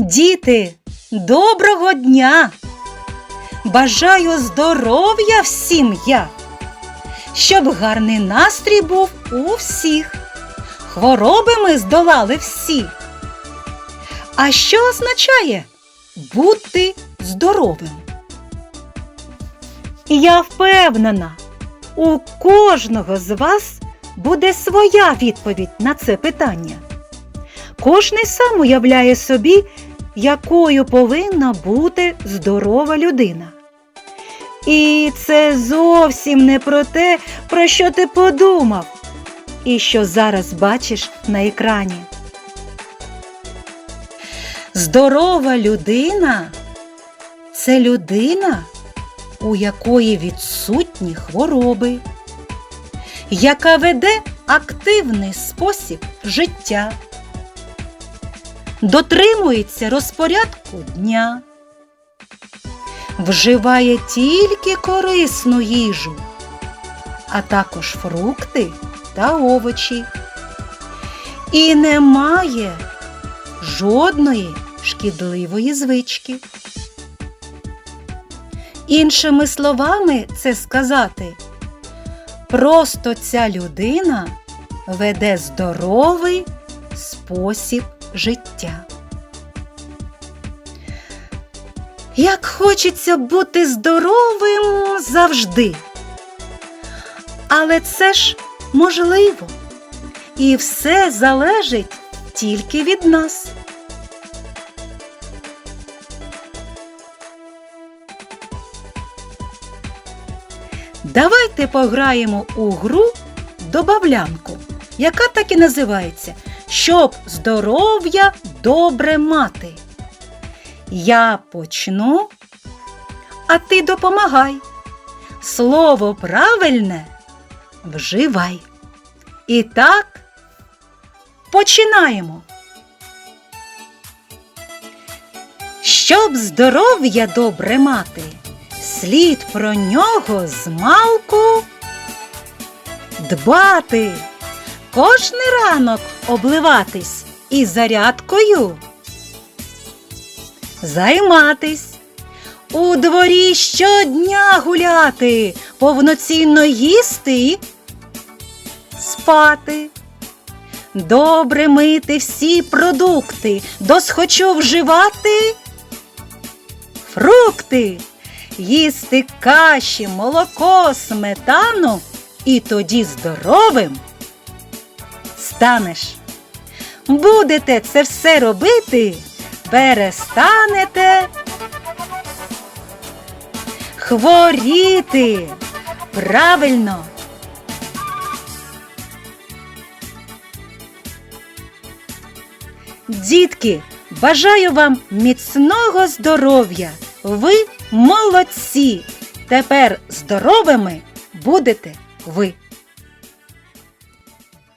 Діти, доброго дня! Бажаю здоров'я всім я, щоб гарний настрій був у всіх. Хвороби ми здолали всі. А що означає бути здоровим? Я впевнена, у кожного з вас буде своя відповідь на це питання. Кожний сам уявляє собі, якою повинна бути здорова людина. І це зовсім не про те, про що ти подумав, і що зараз бачиш на екрані. Здорова людина це людина, у якої відсутні хвороби, яка веде активний спосіб життя, дотримується розпорядку дня, вживає тільки корисну їжу, а також фрукти та овочі, і не має жодної шкідливої звички. Іншими словами, це сказати, просто ця людина веде здоровий спосіб життя. Як хочеться бути здоровим завжди. Але це ж можливо. І все залежить тільки від нас. Давайте пограємо у гру добавлянку, яка так і називається Щоб здоров'я добре мати. Я почну, а ти допомагай. Слово правильне вживай. І так, починаємо. Щоб здоров'я добре мати, слід про нього змалку дбати, кожний ранок обливатись і зарядкою займатись, у дворі щодня гуляти, повноцінно їсти спати. Добре мити всі продукти, досхочу вживати фрукти, їсти каші, молоко, сметану, і тоді здоровим станеш. Будете це все робити, перестанете хворіти. Правильно. Дітки, бажаю вам міцного здоров'я. Ви молодці. Тепер здоровими будете ви.